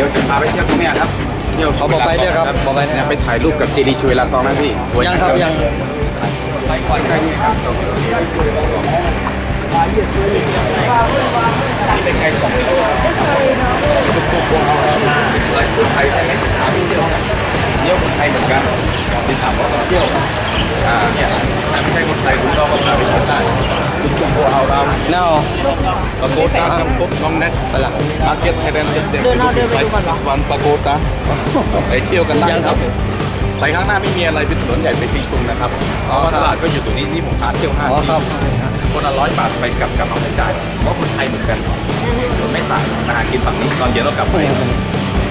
ครับเดี๋ยวจะพาไปเที่ยวตรงเนี้ยครับเที่ยวเขาบอกไปด้วยครับบอกไปเนี่ยไปถ่ายรูปกับเจดีย์ชเวลากองนะพี่สวยยังครับยังไปก่อนใกล้นี่ครับนี่เป็นไงสองกิโลตุ๊กตุ๊กพวกเราเป็นสายคนไทยใช่ไหมถามเที่ยวเที่ยวคนไทยเหมือนกันมีสามร้อยเที่ยวอ่าเนี่ยแต่ไม่ใช่คนไทยคุณก็มาพาไปเที่ยวได้คุณชมพูเอาเราเน่าปาโกตาน้ำปุ๊บน้องแนทไปละมาร์เก็ตไทยแลนด์ เซ็นเตอร์เดินเอาเดินไปดูก่อนวันปาโกตาไปเที่ยวกันได้ครับไปข้างหน้าไม่มีอะไรเป็นถนนใหญ่ไปตีกรุงนะครับเพราะว่าตลาดก็อยู่ตรงนี้ที่ผมพาเที่ยวห้าอ๋อที่ครับคนละร้อยบาทไปกลับกลับเอาไม่จ่ายเพราะคนไทยเหมือนกันคนไม่สายอาหารกินฝั่งนี้ตอนเย็นเรากลับไป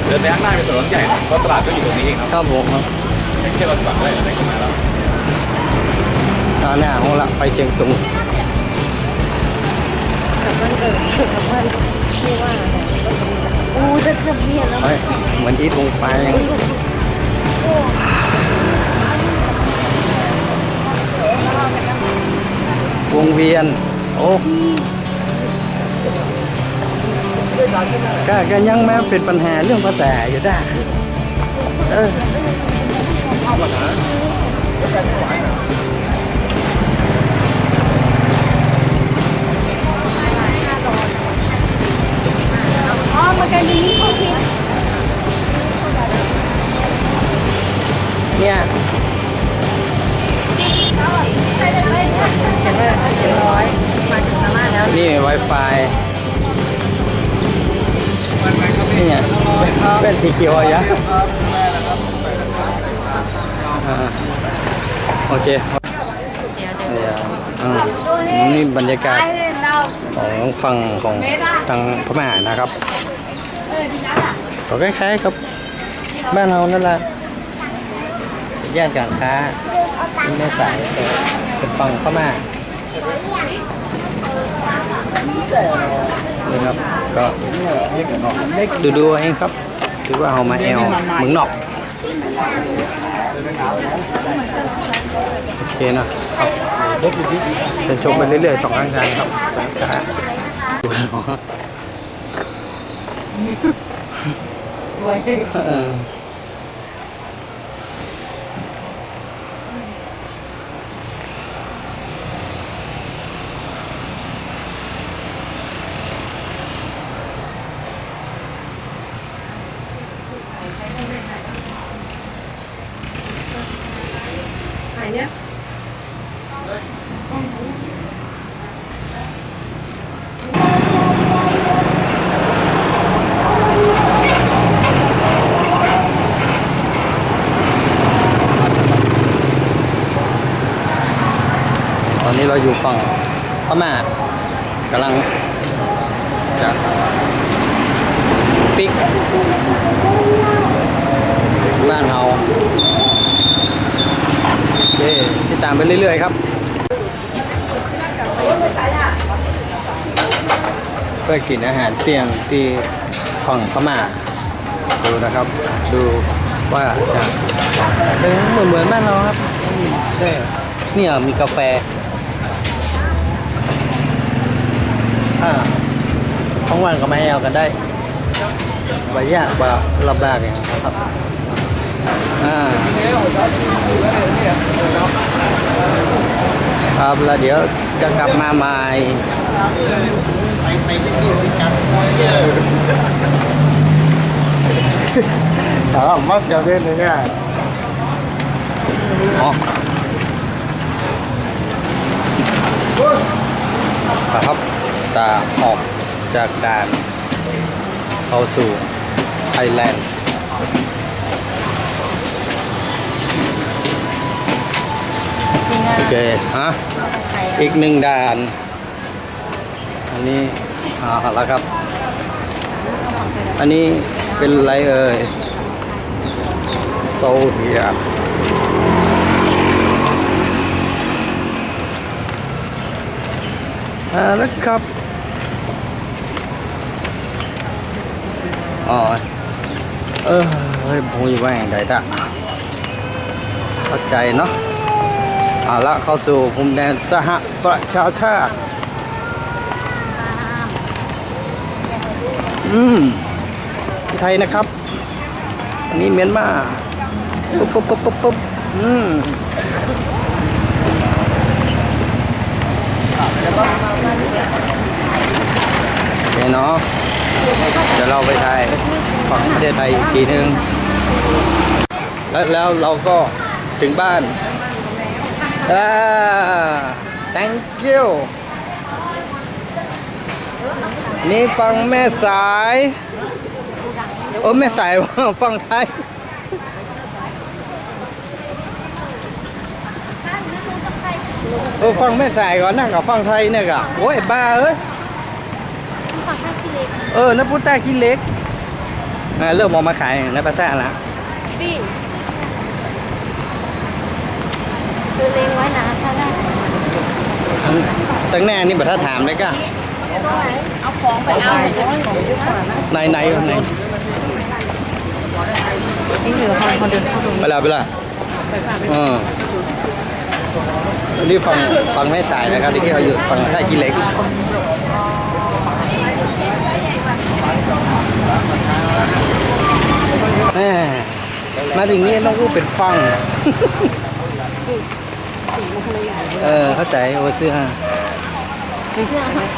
เดินไปข้างหน้าเป็นถนนใหญ่เพราะตลาดก็อยู่ตรงนี้เองครับครับผมครับไปเที่ยวกันก่อนได้อะไรก็มาแล้วตาหน้าของละไปเชียงตุง อู้จะจะเปลี่ยนแล้วเฮ้ยเหมือนอีทวงไฟยังวงเวียน โอ้ก็ก็ยังแม้เป็นปัญหาเรื่องภาษาอยู่ได้ เออ อ๋อมันกันนี้เขาคิดเนี่ยใครจะได้เขียนเลยเขียนร้อยมาถึงสามารถแล้วนี่ Wi-Fi นี่ไงเป็นสีเขียวอะยะอ่าโอเคเดี๋ยวอ่านี่บรรยากาศใช่เลยเราของฝั่งของทางพม่านะครับเออดีนะล่ะ ก็คล้ายๆกับบ้านเรานั่นแหละย่านการค้าเป็นแม่สายเป็นฝั่งพม่านี่ครับก็ดูดูเองครับถือว่าเอามาแอลเมืองนอกโอเคนะครับเป็นชมไปเรื่อยๆสองข้างทางครับสองขา เอยู่ฝั่งพม่ากำลังจะปิกบ้านเฮาเย้ติดตามไปเรื่อยๆครับเพื่อกินอาหารเที่ยงที่ฝั่งพม่าดูนะครับ ดูว่าจะเหมือนเหมือนบ้านเราครับ ได้ เนี่ยมีกาแฟ อ่าของวานก็มาให้เอากันได้ว่ายากว่าลำบากอย่างครับอ่าครับแล้วเดี๋ยวจะกลับมาใหม่ Ah, más que a ver, nena. อ๋อครับ ตาออกจากด่าน เข้าสู่ไทยแลนด์โอเคฮะอีกหนึ่งด่าน อันนี้เอาละครับ อันนี้เป็นไรเอ่ยโซเฮียอ่าแล้วครับ อ๋อเออเฮ้ยพูดว่าอย่างไรตะเข้าใจเนาะเอาละเข้าสู่ภูมิแดนสหประชาชาติอืมไทยนะครับ อันนี้เมียนมาปุ๊บปุ๊บปุ๊บปุ๊บปุ๊บอืมโอเคเนาะ เดี๋ยวเราไปไทยฝั่งประเทศไทยอีกทีนึง แล้วแล้วเราก็ถึงบ้านอ่า thank you นี่ฟังแม่สายโอ้แม่สายว่าฟังไทยเออฟังแม่สายก่อนนะกับฟังไทยเนี่ยกะโอ้ยบ้าเอ้ย เออน้ำพุต้ากินเล็กอ่าเริ่มเออกมาขายในภาษาละพี่คือเล็งไว้นะถ้าได้อันตั้งแน่นี่บัตรถามเลยกะเอาของไปเอาไหนไหนไหนนี่เหลือคนคนเดินเข้าตรงไปละไปละเอออันนี้ฟังฟังแม่สายนะครับที่เขาอยู่ฟังท่ากินเล็ก แม่มาถึงนี่ต้องพูดเป็นฟัง เออ เข้าใจโอเสื้อ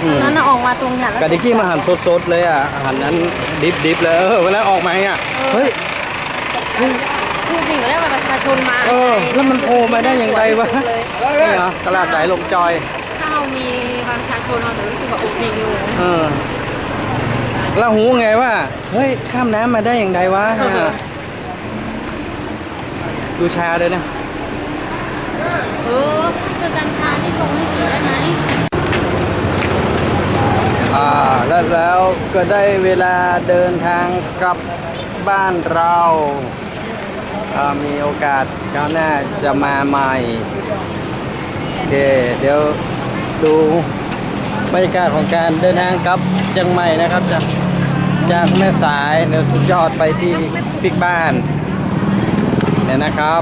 อืมนั่นน่ะออกมาตรงเนี้ยแล้วกาดิกี้มาหั่นสดๆเลยอะหั่นนั้นดิบดิบๆเลยเออเวลาออกมาอะเฮ้ยคือสิ่งแรกว่าประชาชนมาเออแล้วมันโผล่มาได้อย่างไรวะนี่เหรอตลาดสายลมจอย ถ้าเรามีประชาชนเราจะรู้สึกว่าโอเคอยู่เออ เราหูไงว่า เฮ้ย ข้ามน้ำมาได้อย่างไรวะ ดูชาเลยนะเออคือกัญชาที่ทรงให้สีได้ไหมอ่าแล้วแล้วก็ได้เวลาเดินทางกลับบ้านเราอ่ามีโอกาสคราวหน้าจะมาใหม่โอเคเดี๋ยวดูบรรยากาศของการเดินทางกลับเชียงใหม่นะครับจาก จากแม่สายเดี๋ยวสุดยอดไปที่ปิกบ้านเนี่ยนะครับ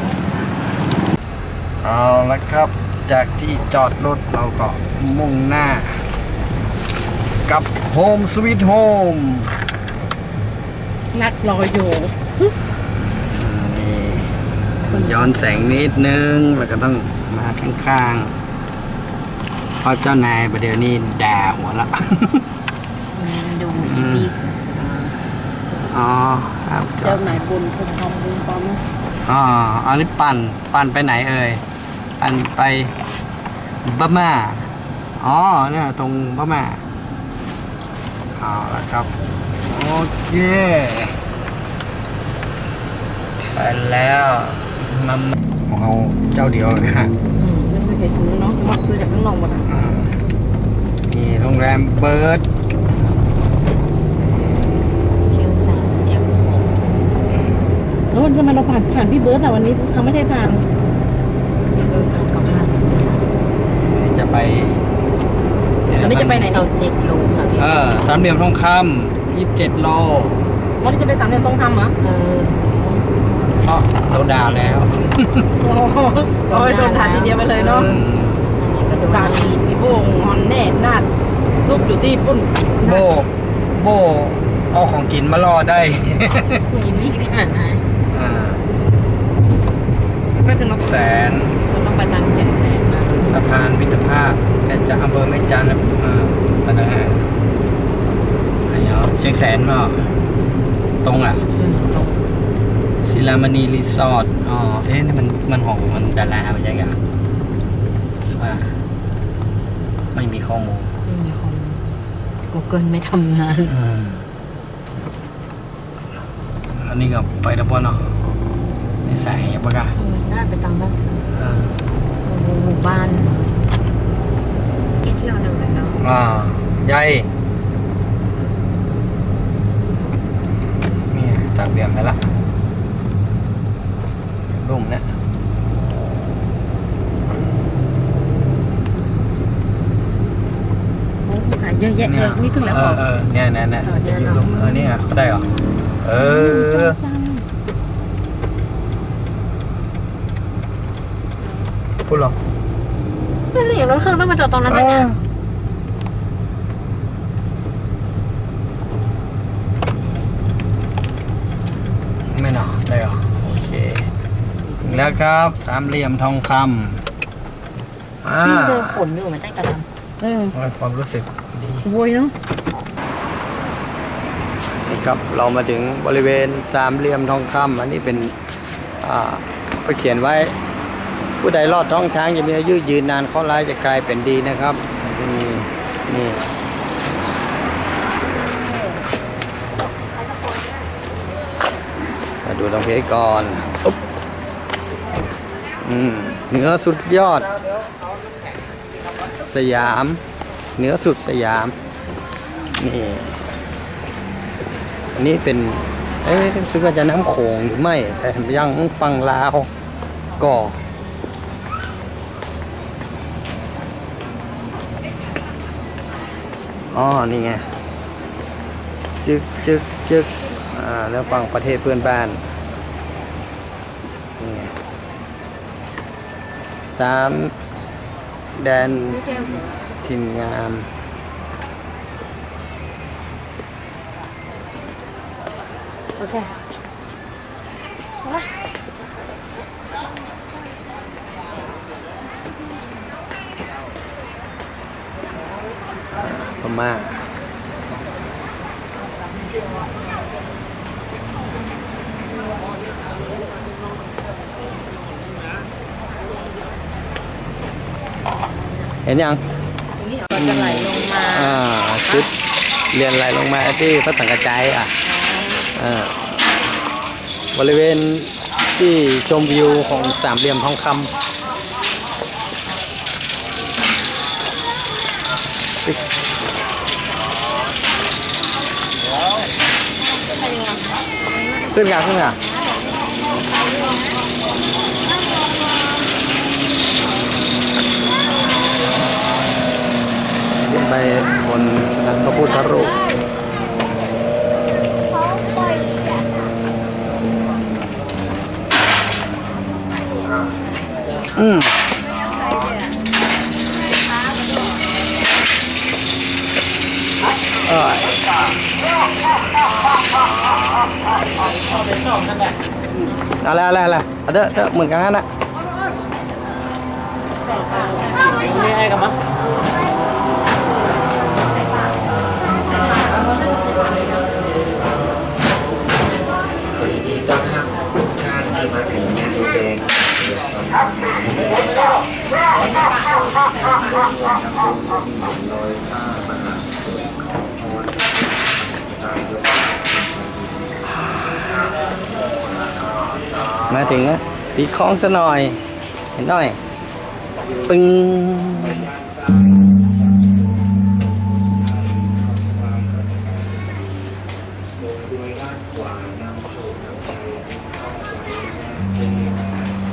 เอาละครับจากที่จอดรถเราก็มุ่งหน้า กับโฮมสวีทโฮมนักรออยู่นี่ย้อนแสงนิดนึง แล้วก็ต้องมาข้างๆเพราะเจ้านายประเดี๋ยวนี้ด่าหัวละ ดูอีปี อ๋อครับจอเจ้าดไหนบุญคุมทองบุญปอมอ๋ออันนี้ปั่นปั่นไปไหนเอ่ยปั่นไปบ้าม่าอ๋อเนี่ยตรงบ้าม่าเอาละครับโอเคไปแล้วมาของเราเจ้าเดียวค่ะไม่เคยซื้อเนาะมักซื้อจากข้างนอกหมดอะ นี่โรงแรมเบิร์ด แล้วทำไมเราผ่านผ่านพี่เบิร์ดแต่วันนี้เขาไม่ได้ผ่านเออผ่านกับผ่านสุดจะไปวันนี้จะไปไหนเซานี่เจ็ดโลค่ะพี่เออสามเหลี่ยมทองคำยี่สิบเจ็ดโลวันนี้จะไปสามเหลี่ยมทองคำเหรอเอออ๋อโดนด่าแล้วโอ้โหโอ้ยโดนทานทีเดียวไปเลยเนาะอืมอันนี้ก็ดูการีพี่โบ้งฮอนแน่นาดซุปอยู่ที่ปุ้นโบ โบ เอาของกินมารอได้ อีพีนี่อ่า แกจะอำเภอแม่จันนะอ่าปัตตานีไอ้เหรอเชียงแสนมาตรงอะศิลามณีรีสอร์ทอ๋อเอ๊ะนี่มันมันของมันดาราไม่ใช่เหรอหรือว่า ไม่มีข้อมูลไม่มีคน Google ไม่ทำงานอันนี้ก็ไปดับบอลเนาะไม่ใส่ปะกะเออได้ไปตังบ้านหมู่บ้านที่เที่ยวหนึ่งเลยเนาะ อ่าใหญ่นี่ตากเบียมไปละรุ่มเนี่ยโอ้ขายเยอะแยะเลยนี่ถึงแล้วเอเหรออเออเนี่ยเนี่ยเนี่ยจะอยู่รุ่มเออเนี่ยเขาได้เหรอเออจังพูดหรอไม่เหลียรถเครื่องต้องมาจอดตรงนั้นเอด้วยเนี่อย แล้วครับ สามเหลี่ยมทองคำอ่าที่เจอขนอยู่มันใต้กระดเออโอ้ยความรู้สึกดีโวยเนาะนี่ครับเรามาถึงบริเวณสามเหลี่ยมทองคำอันนี้เป็นอ่าไปเขียนไว้ ผู้ใดรอดท้องช้างจะมีอายุยืนนานข้อร้ายจะกลายเป็นดีนะครับมันมีนี่มาดูตรงเพจก่อน อืมเนื้อสุดยอด สยาม เนื้อสุดสยาม นี่อันนี้เป็น เอ๊ะรู้สึกว่าจะน้ำโขงหรือไม่ แต่ยังฟังลาวก็อ๋อ นี่ไง จึกจึกจึกอ่า แล้วฟังประเทศเพื่อนบ้าน นี่ไง สามแดนถิ่นงามำโอเคพม่า เห็นยังมันจะไหลลงมาอ่าชุดเรียนไหลลงมาที่พระสังกระจายอะอ่าบริเวณที่ชมวิวของสามเหลี่ยมทองคำขึ้นกันขึ้นกัน ไปบนพระพุทธรูปอืมเอออะไรอะไรอะไรเอาเถอะเถอะเหมือนกันนั่นนะ มาถึงแล้วตีคล้องซะหน่อยเห็นหน่อย ปึ้ง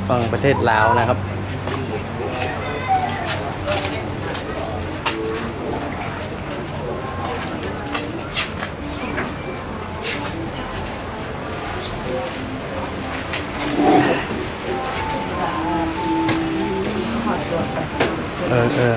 ฟังประเทศลาวนะครับ เออเออ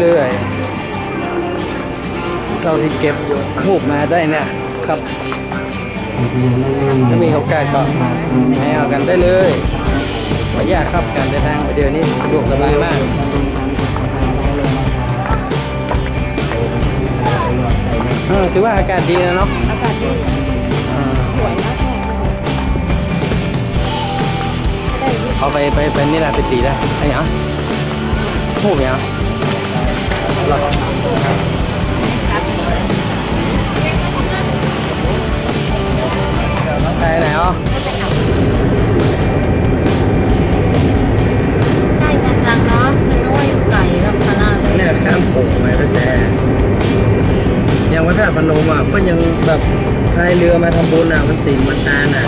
เรื่อยๆเท่าที่เก็บรูปมาได้เนี่ยครับถ้ามีโอกาสก็ให้เอากันได้เลยไม่ยากครับการเดินทางไปเดี๋ยวนี้สะดวกสบายมากเเออถือว่าอากาศดีนะเนาะอากาศดีอ่าสวยมากเลยได้ยินเอาไปไปไปนี่แหละไปตีได้ไอ้หยังหูหยัง หรอชัดไปไหนอ๋อใกล้กันจังเนาะมันน้อยอยู่ไกลกับขนาเลยเนี่ยข้ามโขงมาตั้งแต่ยังวัดธาตุพนมอะก็ยังแบบพายเรือมาทำบุญอะมันสินมันตาลอะ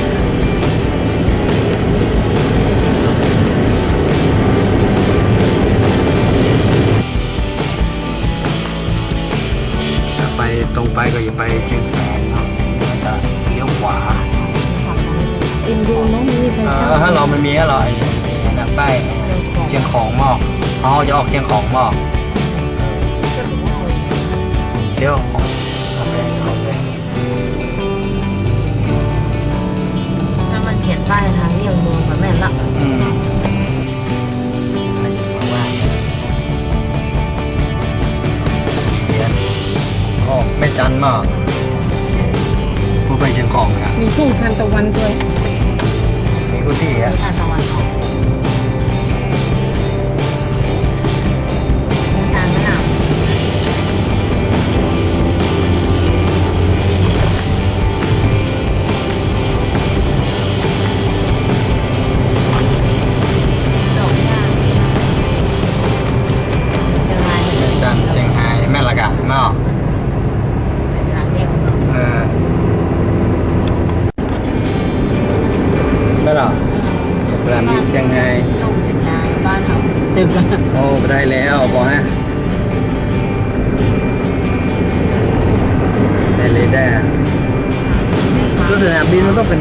เดี๋ยวของเอาไปเอาไปถ้ามันเขียนป้ายทางเลี่ยงเมืองแบบแม่นละอืมว่าเดี๋ยวออกไม่จันทร์หมอกผู้ไปเชียงของนะมีทุ่งทานตะวันด้วยมีกูที่อะทางตะ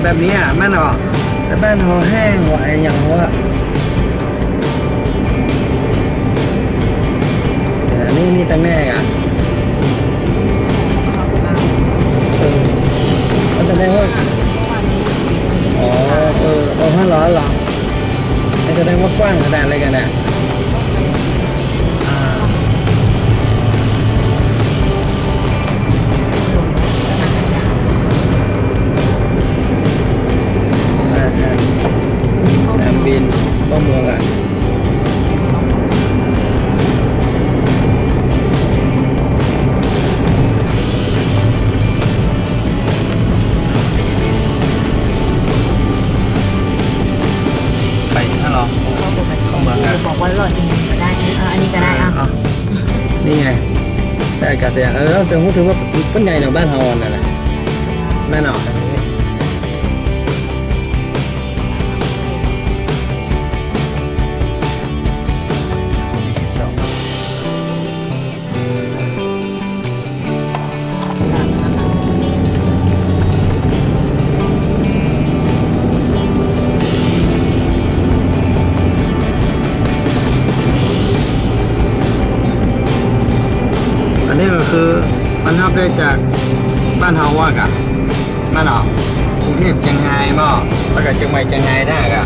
แบบนี้อะแม่นหรอแต่บ้านเราแห้งกว่าไอ้อย่างว่าแต่อันนี่นี่ตั้งแน่อะเออก็แสดงว่าอ๋อเออเอาห้าร้อยหรอไอ้แสดงว่ากว้างขนาดอะไรกันเนี่ ต้องเมืองอะไปถ้าเราเขาบอกว่าเขาบอกว่าหลอดจริงก็ได้เอออันนี้ก็ได้อะเอานี่ไงแต่อากาศยานเออแต่พูดถึงว่าเป็นไงเนาะบ้านเฮาอันนั่นแหละแม่นออกอัน มับได้จากบ้านเฮาว่ากะบ้านเฮากรุงเทพเชียงรายบ่แล้วก็เชียงใหม่เชียงรายได้กะ